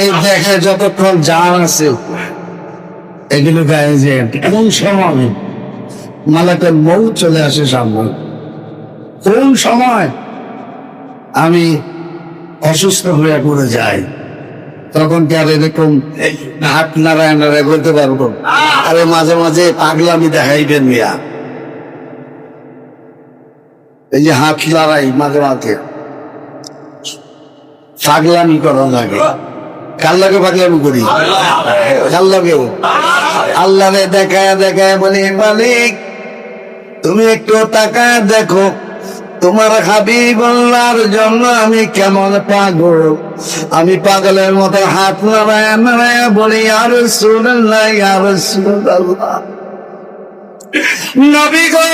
এই দেখে যতক্ষণ জান আছে, এগুলো গায়ে যে কোন সময় মালাকের মৌ চলে আসে সামনে। কোন সময় আমি অসুস্থ হয়ে পড়ে যাই, তখন কি আর এরকম হাত নারায় নারায় বলতে পারব? আরে মাঝে মাঝে পাগলামি দেখাইবেন মিয়া। এই যে হাত লড়াই মাঝে মাঝে। পাগলামি করা লাগে। কার লাগে পাগলামি করি? কার লাগে? আল্লাহরে দেখায় দেখায় বলি মালিক তুমি একটু তাকায় দেখো তোমার হাবিবুল্লাহর জন্য আমি কেমন পাগল? আমি পাগলের মতো হাত নাড়ায় নাড়ায় বলি আর সুরাল্লাহ আর সুরাল্লাহ। নবী গো!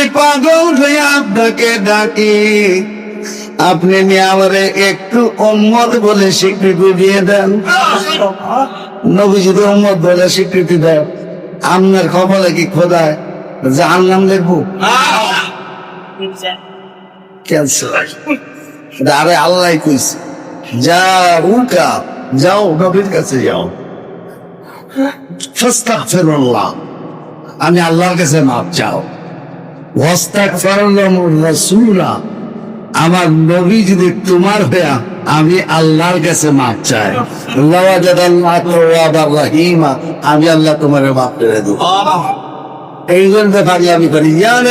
আমি পাগল হয়ে আপনাকে ডাকি আপনি নিয়ে একটু উম্মত বলে স্বীকৃতি দিয়ে দেন নবী যদি উম্মত বলে স্বীকৃতি দেন আপনার কপালে কি খোদায় ক্যান্সার আরে আল্লাহ কইছে। যা উকা যাও নবীর কাছে যাও। ফাস্তাগফিরুল্লাহ। আমি আল্লাহর কাছে মাপ চাও। আমার নবী যদি তোমার হইয়া আমি আল্লাহর কাছে মাপ চাই। আমি আল্লাহ তোমার মাপ করে দেব। এই জন্য পারি আমি করি আল্লাহ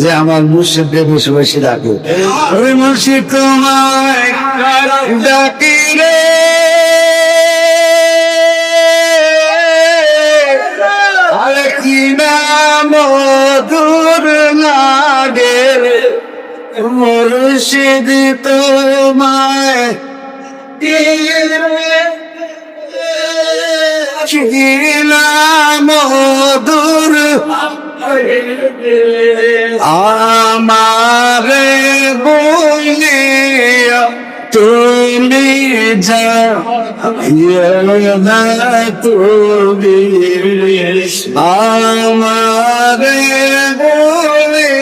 যে আমার মুর্শিদকে বেশি বেশি ডাকে। ওই মুর্শিদ তোমায় ডাকি রে। আরে কি নাম দূর লাগে মুর্শিদ তোমায় ছিলাম দূর আমারে বলিয়া তুমি তুমি আমার বলিয়া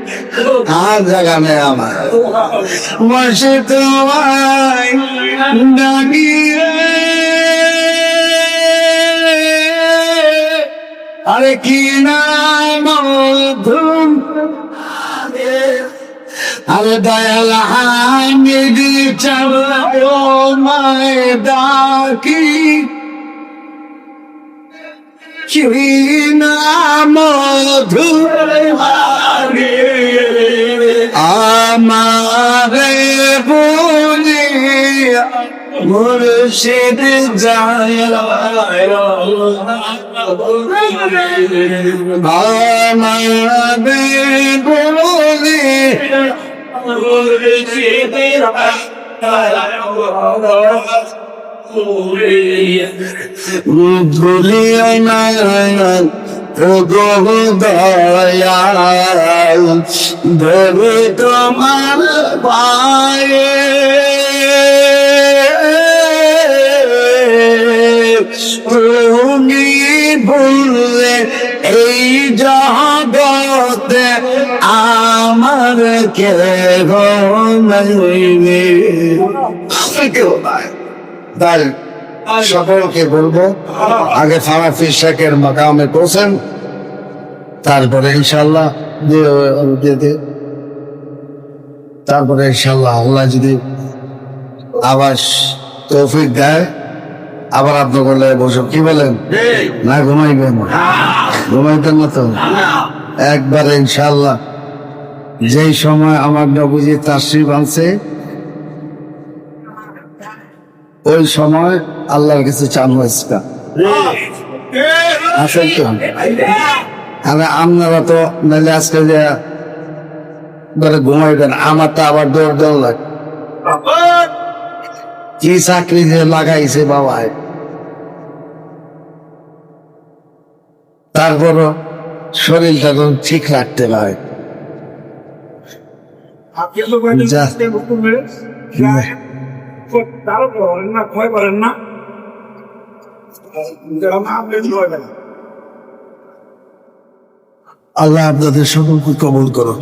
আর জায়গা আমার। বসে তোমায় ডাকিয়ে। আরে কি নাম ধুম আরে দয়াল হামিদ চলো মায় ডাকি। কি নাম আমারে বলি মুর্শিদ আমারে বলি ভুলিও না দয়াল ধরে তোমার পায়ে বললে এই জগতে আমার কে গো নাই কেউ নাই। তাই সকলকে বলব আগে ফারা ফিসাকের মাকামে পৌঁছেন তারপরে ইনশাল্লাহ তারপরে ইনশাল্লাহ আল্লাহ যদি আবার তৌফিক দেয় আবার আপনার বলে বসো কি বলেন? না ঘুমাইবেন ঘুমাইতেন না তো? একবারে ইনশাল্লাহ যেই সময় আমার নবুজি তাশ্রিফ আনছে ওই সময় আল্লাহর কাছে চান হয়েছে। আসেন তো। আমি আপনারা তো নাহলে আজকে যে ধরে ঘুমাইবেন আমার তো আবার দৌড় দৌড় লাগে। কি চাকরি যে লাগাইছে বাবায় তারপরও শরীরটা তো ঠিক রাখতে হয়। যা। তারও করেন না ক্ষয় করেন না? আপনি আল্লাহ আপনাদের সকলকে কবল করো